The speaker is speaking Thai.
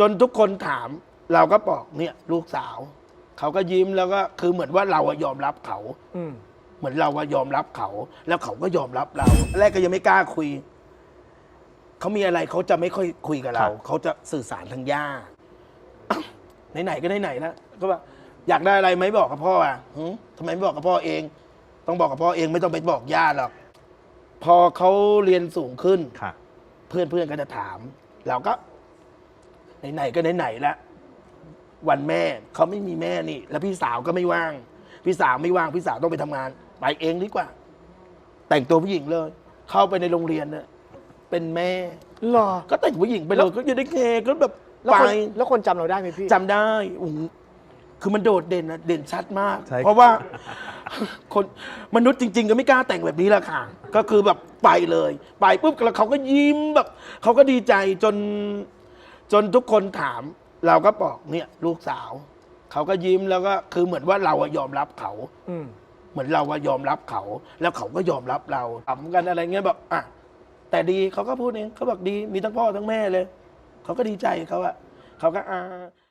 จนทุกคนถาม เราก็บอกเนี่ยลูกสาว เขาก็ยิ้มแล้วก็คือเหมือนว่าเราอะยอมรับเขา อืม เหมือนเราอะยอมรับเขา แล้วเขาก็ยอมรับเรา แรกก็ยังไม่กล้าคุย เขามีอะไรเขาจะไม่ค่อยคุยกับเรา เขาจะสื่อสารทางย่าอ้าวไหนๆก็ไหนๆแล้วก็ว่าอยากได้อะไรไหมบอกกับพ่ออะหึทำไมไม่บอกกับพ่อเอง ต้องบอกกับพ่อเองไม่ต้องไปบอกย่าหรอกพอเขาเรียนสูงขึ้น ค่ะ เพื่อนเพื่อนๆก็จะถาม เราก็ ไหนๆก็ไหนๆแล้ววันแม่เขาไม่มีแม่นี่ แล้วพี่สาวก็ไม่ว่าง พี่สาวไม่ว่างพี่สาวต้องไปทำงาน ไปเองดีกว่า แต่งตัวผู้หญิงเลย เข้าไปในโรงเรียนเนี่ยเป็นแม่ หรอ ก็แต่งผู้หญิงไปเลยก็อยังได้เคก็แบบแล้วไปคนแล้วคนจำเราได้ไหมพี่ จำได้โอ้โหคือมันโดดเด่นนะเด่นชัดมาก ใช่ เพราะว่า คนมนุษย์จริง ๆ ก็ไม่กล้าแต่งแบบนี้แหละค่ะ ก็คือแบบไปเลย ไปปุ๊บแล้วเขาก็ยิ้มแบบเขาก็ดีใจจน จนทุกคนถาม เราก็บอกเนี่ย ลูกสาว เขาก็ยิ้มแล้วก็คือเหมือนว่าเราอะยอมรับเขา อืม เหมือนเราว่ายอมรับเขา แล้วเขาก็ยอมรับเราทำกันอะไรเงี้ยแบบอะแต่ดีเขาก็พูดเองเขาบอกดีมีทั้งพ่อทั้งแม่เลย เขาก็ดีใจเขาอะเขาก็อ่า